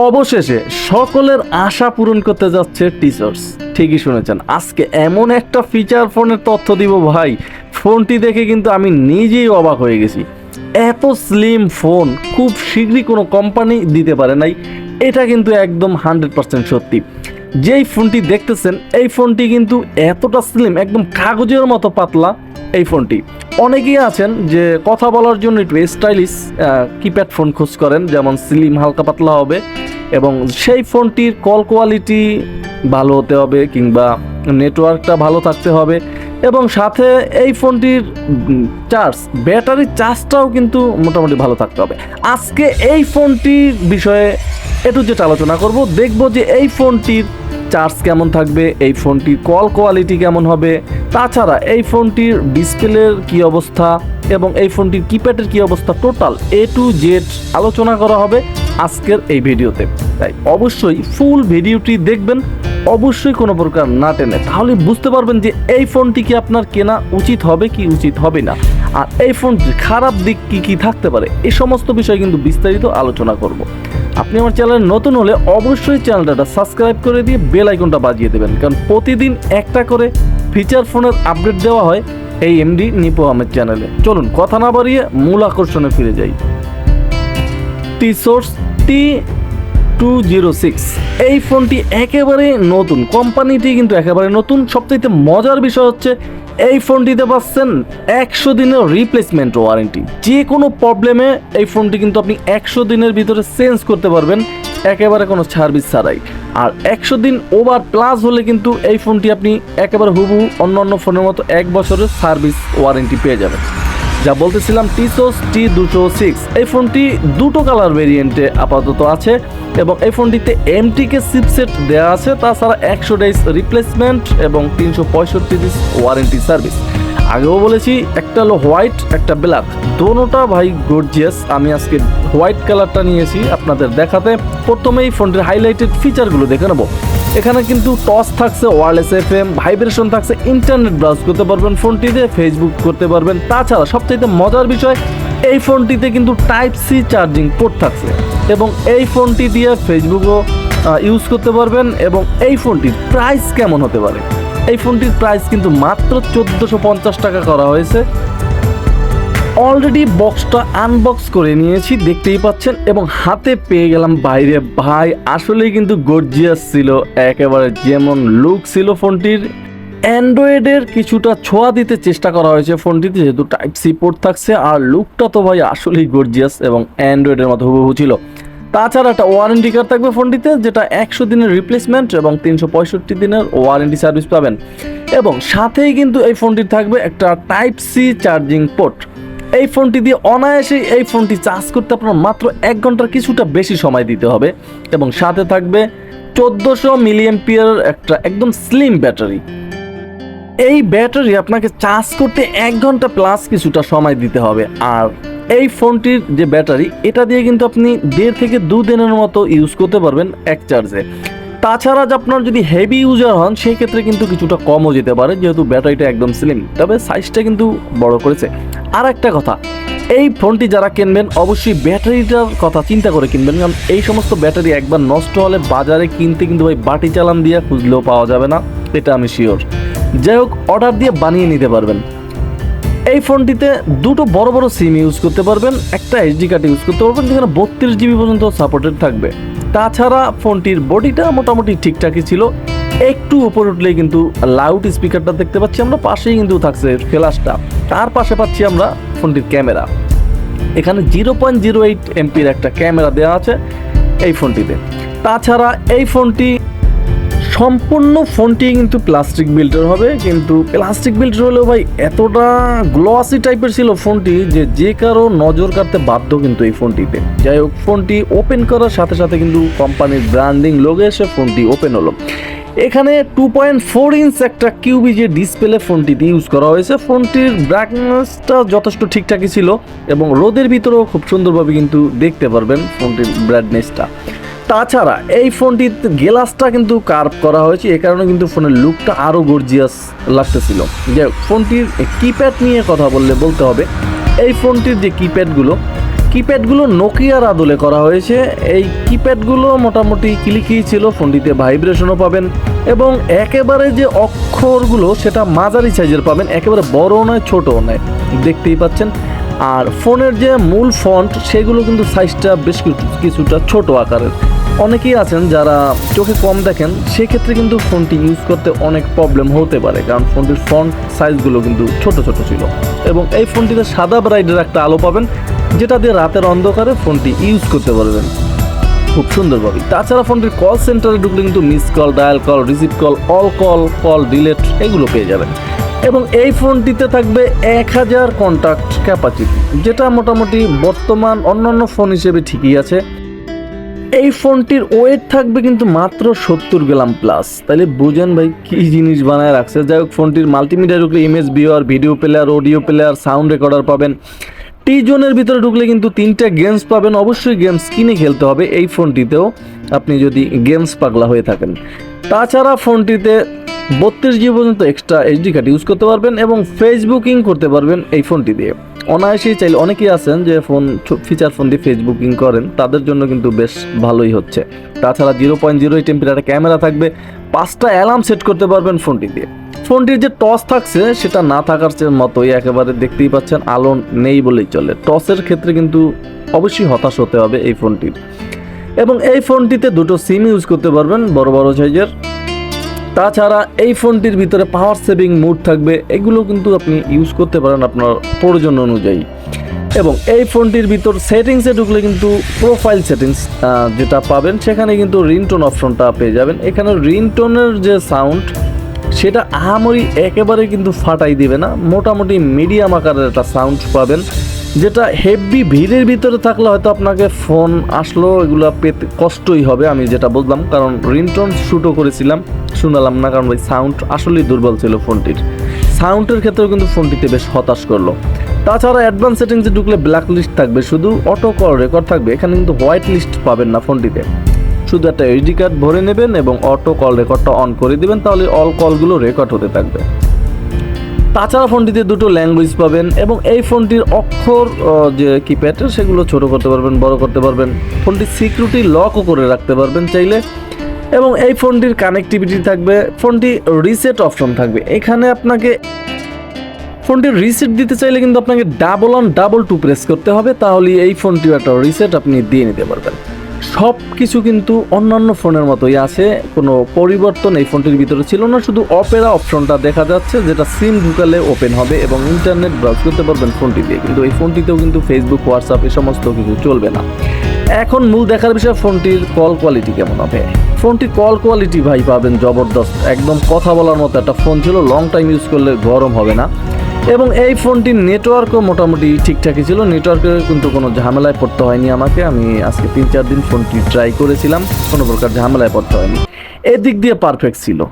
অবশেষে সকলের আশা পূরণ করতে যাচ্ছে টিচার্স ঠিকই শুনেছেন। আজকে এমন একটা ফিচার ফোনের তথ্য দিব ভাই। ফোনটি দেখে কিন্তু আমি নিজেই অবাক হয়ে গেছি। এত স্লিম ফোন খুব শীঘ্রই কোনো কোম্পানি দিতে পারে নাই। এটা কিন্তু একদম হান্ড্রেড পার্সেন্ট সত্যি। যেই ফোনটি দেখতেছেন, এই ফোনটি কিন্তু এতটা স্লিম একদম কাগজের মতো পাতলা এই ফোনটি অনেকেই আছেন যে কথা বলার জন্য একটু স্টাইলিশ কিপ্যাড ফোন খোঁজ করেন, যেমন স্লিম হালকা পাতলা হবে। এবং সেই ফোনটির কল কোয়ালিটি ভালো হতে হবে কিংবা নেটওয়ার্কটা ভালো থাকতে হবে এবং সাথে এই ফোনটির চার্জ ব্যাটারির চার্জটাও কিন্তু মোটামুটি ভালো থাকতে হবে। আজকে এই ফোনটির বিষয়ে একটু যেটা আলোচনা করব, দেখব যে এই ফোনটির চার্জ কেমন থাকবে, এই ফোনটির কল কোয়ালিটি কেমন হবে, তাছাড়া এই ফোনটির ডিসপ্লের কি অবস্থা এবং এই ফোনটির কিপ্যাডের কি অবস্থা টোটাল এ টু জেড আলোচনা করা হবে। আজকের এই ভিডিওতে। তাই অবশ্যই ফুল ভিডিওটি দেখবেন, অবশ্যই কোনো প্রকার না টেনে। তাহলে বুঝতে পারবেন যে এই ফোনটি কি আপনার কেনা উচিত হবে কি উচিত হবে না। আর এই ফোনটির খারাপ দিক কি কি থাকতে পারে এই সমস্ত বিষয় কিন্তু বিস্তারিত আলোচনা করব। আপনি আমার চ্যানেলে নতুন হলে অবশ্যই চ্যানেলটা সাবস্ক্রাইব করে দিয়ে বেল আইকনটা বাজিয়ে দেবেন। কারণ প্রতিদিন একটা করে ফিচার ফোনের আপডেট দেওয়া হয় এই এমডি নিপো আহমেদ চ্যানেলে চলুন, কথা না বাড়িয়ে মূল আকর্ষণে ফিরে যাই। T source T two zero six এই ফোনটি একেবারে নতুন। কোম্পানিটি কিন্তু একেবারে নতুন। সবচাইতে মজার বিষয় হচ্ছে, এই ফোনটিতে পাচ্ছেন একশো দিনের রিপ্লেসমেন্ট ওয়ারেন্টি যে কোনো প্রবলেমে এই ফোনটি কিন্তু আপনি একশো দিনের ভিতরে চেঞ্জ করতে পারবেন, একেবারে কোনো সার্ভিস ছাড়াই। আর একশো দিন ওভার প্লাস হলে কিন্তু এই ফোনটি আপনি একেবারে হুবহু অন্য অন্য ফোনের মতো এক বছরের সার্ভিস ওয়ারেন্টি পেয়ে যাবেন। যা বলতেছিলাম টিসোস টি দুশো সিক্স এই ফোনটি দুটো কালার ভেরিয়েন্টে আপাতত আছে এবং এই ফোনটিতে এমটিকে সিপসেট দেওয়া আছে, তাছাড়া একশো ডেজ রিপ্লেসমেন্ট এবং তিনশো পঁয়ষট্টি দিস ওয়ারেন্টি সার্ভিস আগেও বলেছি, একটা হলো হোয়াইট একটা ব্ল্যাক দোনোটা ভাই গর্জিয়াস আমি আজকে হোয়াইট কালারটা নিয়েছি আপনাদের দেখাতে। প্রথমেই ফোনটির হাইলাইটেড ফিচারগুলো দেখে নেব। এখানে কিন্তু টস থাকছে ওয়ারলেস এফ এম ভাইব্রেশন থাকছে ইন্টারনেট ব্রাউজ করতে পারবেন ফোনটিতে ফেসবুক করতে পারবেন। তাছাড়া সবচাইতে মজার বিষয়, এই ফোনটিতে কিন্তু টাইপ সি চার্জিং পোর্ট থাকছে। এবং এই ফোনটি দিয়ে ফেসবুকও ইউজ করতে পারবেন এবং এই ফোনটির প্রাইস কেমন হতে পারে? এই ফোনটির প্রাইস কিন্তু মাত্র চোদ্দোশো পঞ্চাশ টাকা করা হয়েছে। অলরেডি বক্সটা আনবক্স করে নিয়েছি, দেখতেই পাচ্ছেন, এবং হাতে পেয়ে গেলাম বাইরে। ভাই, আসলেই কিন্তু গর্জিয়াস ছিল, একেবারে যেমন লুক ছিল ফোনটির। অ্যান্ড্রয়েডের কিছুটা ছোঁয়া দিতে চেষ্টা করা হয়েছে ফোনটিতে, যেহেতু টাইপ সি পোর্ট থাকছে, আর লুকটা তো ভাই আসলেই গর্জিয়াস এবং অ্যান্ড্রয়েডের মতো হুবহু ছিল। তাছাড়া একটা ওয়ারেন্টি কার্ড থাকবে ফোনটিতে, যেটা একশো দিনের রিপ্লেসমেন্ট এবং তিনশো পঁয়ষট্টি দিনের ওয়ারেন্টি সার্ভিস পাবেন। এবং সাথেই কিন্তু এই ফোনটির থাকবে একটা টাইপ সি চার্জিং পোর্ট এই ফোনটি দিয়ে অনায়াসে এই ফোনটি চার্জ করতে আপনার মাত্র এক ঘণ্টার কিছুটা বেশি সময় দিতে হবে এবং সাথে থাকবে চোদ্দোশো মিলিয়াম্পিয়ার একটা একদম স্লিম ব্যাটারি এই ব্যাটারি আপনাকে চার্জ করতে এক ঘণ্টা প্লাস কিছুটা সময় দিতে হবে। আর এই ফোনটির যে ব্যাটারি এটা দিয়ে কিন্তু আপনি দেড় থেকে দু দিনের মতো ইউজ করতে পারবেন এক চার্জে তাছাড়া আপনার যদি হেভি ইউজার হন, সেই ক্ষেত্রে কিন্তু কিছুটা কমও যেতে পারে, যেহেতু ব্যাটারিটা একদম স্লিম তবে সাইজটা কিন্তু বড় করেছে। আর একটা কথা, এই ফোনটি যারা কিনবেন অবশ্যই ব্যাটারিটার কথা চিন্তা করে কিনবেন, কারণ এই সমস্ত ব্যাটারি একবার নষ্ট হলে বাজারে কিনতে কিন্তু ভাই বাটি চালান দিয়ে খুঁজলেও পাওয়া যাবে না, এটা আমি শিওর যাই হোক অর্ডার দিয়ে বানিয়ে নিতে পারবেন। এই ফোনটিতে দুটো বড় বড় সিম ইউজ করতে পারবেন, একটা এইচডি কার্ড ইউজ করতে পারবেন, যেখানে বত্রিশ জিবি পর্যন্ত সাপোর্টেড থাকবে। তাছাড়া ফোনটির বডিটা মোটামুটি ঠিকঠাকই ছিল একটু উপরে উঠলেই কিন্তু লাউড স্পিকারটা দেখতে পাচ্ছি আমরা, পাশেই কিন্তু থাকছে ফ্ল্যাশটা তার পাশে পাচ্ছি আমরা ফোনটির ক্যামেরা এখানে জিরো পয়েন্ট জিরো এইট এমপির একটা ক্যামেরা দেওয়া আছে এই ফোনটিতে। তাছাড়া এই ফোনটি, সম্পূর্ণ ফোনটি কিন্তু প্লাস্টিক বিল্ডের হবে, কিন্তু প্লাস্টিক বিল্ডের হলেও ভাই এতটা গ্লসি টাইপের ছিল ফোনটি যে যে কারও নজর কাটতে বাধ্য কিন্তু এই ফোনটিতে। যাই হোক, ফোনটি ওপেন করার সাথে সাথে কিন্তু কোম্পানির ব্র্যান্ডিং লোগে এসে ফোনটি ওপেন হলো। এখানে টু পয়েন্ট ফোর ইঞ্চ একটা কিউবি যে ডিসপ্লে ফোনটিতে ইউজ করা হয়েছে। ফোনটির ব্রাইটনেসটা যথেষ্ট ঠিকঠাকই ছিল এবং রোদের ভিতরেও খুব সুন্দরভাবে কিন্তু দেখতে পারবেন ফোনটির ব্রাইটনেসটা তাছাড়া এই ফোনটির গ্লাসটা কিন্তু কার্ভ করা হয়েছে, এ কারণে কিন্তু ফোনের লুকটা আরও গর্জিয়াস লাগতেছিল। যে ফোনটির কিপ্যাড নিয়ে কথা বললে বলতে হবে, এই ফোনটির যে কিপ্যাডগুলো কিপ্যাডগুলো নোকিয়ার আদলে করা হয়েছে। এই কিপ্যাডগুলো মোটামুটি ক্লিকই ছিল, ফোনটিতে ভাইব্রেশনও পাবেন এবং একেবারে যে অক্ষরগুলো সেটা মাঝারি সাইজের পাবেন, একেবারে বড়ও নয়, ছোটও নয়, দেখতেই পাচ্ছেন। আর ফোনের যে মূল ফন্ট সেগুলো কিন্তু সাইজটা বেশ কিছু- কিছুটা ছোট আকারের। অনেকেই আছেন যারা চোখে কম দেখেন, সেক্ষেত্রে কিন্তু ফোনটি ইউজ করতে অনেক প্রবলেম হতে পারে, কারণ ফোনটির ফন্ট সাইজগুলো কিন্তু ছোট ছোট ছিল। এবং এই ফোনটিতে সাদা ব্রাইডের একটা আলো পাবেন যেটা দিয়ে রাতের অন্ধকারে ফোনটি ইউজ করতে পারবেন। খুব সুন্দরভাবে তাছাড়া ফোনটির কল সেন্টারে ঢুকলে কিন্তু miss call dial call receive call all call call delete এগুলো পেয়ে যাবেন। এবং এই ফোনটিতে থাকবে এক হাজার কন্ট্যাক্ট ক্যাপাসিটি যেটা মোটামুটি বর্তমান অন্যান্য ফোন হিসেবে ঠিকই আছে। এই ফোনটির ওয়েট থাকবে কিন্তু মাত্র সত্তর গ্রাম প্লাস তাহলে বুঝেন ভাই, কি জিনিস বানায় রাখছে? যাই হোক, ফোনটির মাল্টিমিডিয়া ঢুকলে image viewer video player audio player sound recorder পাবেন। টি জোনের ভিতরে ঢুকলে কিন্তু তিনটা গেমস পাবেন। অবশ্যই গেমস কিনে খেলতে হবে এই ফোনটিতেও। আপনি যদি গেমস পাগলা হয়ে থাকেন। তাছাড়া ফোনটিতে বত্রিশ জিবি পর্যন্ত এক্সট্রা এইচডি কার্ড ইউজ করতে পারবেন এবং ফেসবুকিং করতে পারবেন এই ফোনটি দিয়ে। অনায়াসেই চাইলে অনেকেই আছেন যে ফোন ফিচার ফোন দিয়ে ফেসবুকিং করেন। তাদের জন্য কিন্তু বেশ ভালোই হচ্ছে। তাছাড়া জিরো পয়েন্ট জিরো এইট এমপির ক্যামেরা থাকবে। পাঁচটা অ্যালার্ম সেট করতে পারবেন ফোনটি দিয়ে। ফোনটির যে টস থাকছে, সেটা না থাকার মতোই একেবারে দেখতেই পাচ্ছেন আলো নেই বলেই চলে। টসের ক্ষেত্রে কিন্তু অবশ্যই হতাশ হতে হবে এই ফোনটির এবং এই ফোনটিতে দুটো সিম ইউজ করতে পারবেন বড় বড় সাইজের তাছাড়া এই ফোনটির ভিতরে পাওয়ার সেভিং মুড থাকবে, এগুলো কিন্তু আপনি ইউজ করতে পারেন আপনার প্রয়োজন অনুযায়ী। এবং এই ফোনটির ভিতর সেটিংসে ঢুকলে কিন্তু প্রোফাইল সেটিংস যেটা পাবেন, সেখানে কিন্তু রিংটোন অপশনটা পেয়ে যাবেন। এখানে রিংটোনের যে সাউন্ড সেটা আহামরি একেবারে কিন্তু ফাটাই দিবে না। মোটামুটি মিডিয়াম আকারের একটা সাউন্ড পাবেন, যেটা হেভি ভিড়ের ভিতরে থাকলে হয়তো আপনাকে ফোন আসলো, এগুলো পেতে কষ্টই হবে, আমি যেটা বুঝলাম কারণ রিংটোন শ্যুটও করেছিলাম, শুনালাম না, কারণ ওই সাউন্ড আসলেই দুর্বল ছিল ফোনটির সাউন্ডের ক্ষেত্রেও কিন্তু ফোনটিতে বেশ হতাশ করল। তাছাড়া অ্যাডভান্স সেটিংসে ঢুকলে ব্ল্যাক লিস্ট থাকবে, শুধু অটো কল রেকর্ড থাকবে, এখানে কিন্তু হোয়াইট লিস্ট পাবেন না ফোনটিতে শুধু একটা এইচডি কার্ড ভরে নেবেন এবং অটো কল রেকর্ডটা অন করে দিবেন, তাহলে অল কলগুলো রেকর্ড হতে থাকবে। তাছাড়া ফোনটিতে দুটো ল্যাঙ্গুয়েজ পাবেন এবং এই ফোনটির অক্ষর যে কিপ্যাডের সেগুলো ছোট করতে পারবেন, বড় করতে পারবেন। ফোনটির সিকিউরিটি লকও করে রাখতে পারবেন চাইলে। এবং এই ফোনটির কানেক্টিভিটি থাকবে, ফোনটি রিসেট অপশন থাকবে। এখানে আপনাকে ফোনটির রিসেট দিতে চাইলে কিন্তু আপনাকে double on double two press করতে হবে, তাহলে এই ফোনটিও একটা রিসেট আপনি দিয়ে নিতে পারবেন। সব কিছু কিন্তু অন্যান্য ফোনের মতোই আছে। কোনো পরিবর্তন এই ফোনটির ভিতরে ছিল না, শুধু অপেরা অপশনটা দেখা যাচ্ছে যেটা সিম ঢুকালে ওপেন হবে এবং ইন্টারনেট ব্রাউজ করতে পারবেন ফোনটি দিয়ে। কিন্তু এই ফোনটিতেও কিন্তু ফেসবুক হোয়াটসঅ্যাপ এ সমস্ত কিছু চলবে না। এখন মূল দেখার বিষয় ফোনটির কল কোয়ালিটি কেমন হবে? ফোনটির কল কোয়ালিটি ভাই পাবেন জবরদস্ত। একদম কথা বলার মতো একটা ফোন ছিল লং টাইম ইউজ করলে গরম হবে না। এবং এই ফোনটির নেটওয়ার্কও মোটামুটি ঠিকঠাকই ছিল। নেটওয়ার্কে কিন্তু কোনো ঝামেলায় পড়তে হয়নি আমাকে। আমি আজকে তিন চার দিন ফোনটি ট্রাই করেছিলাম। কোনো প্রকার ঝামেলায় পড়তে হয়নি। এদিক দিয়ে পারফেক্ট ছিল।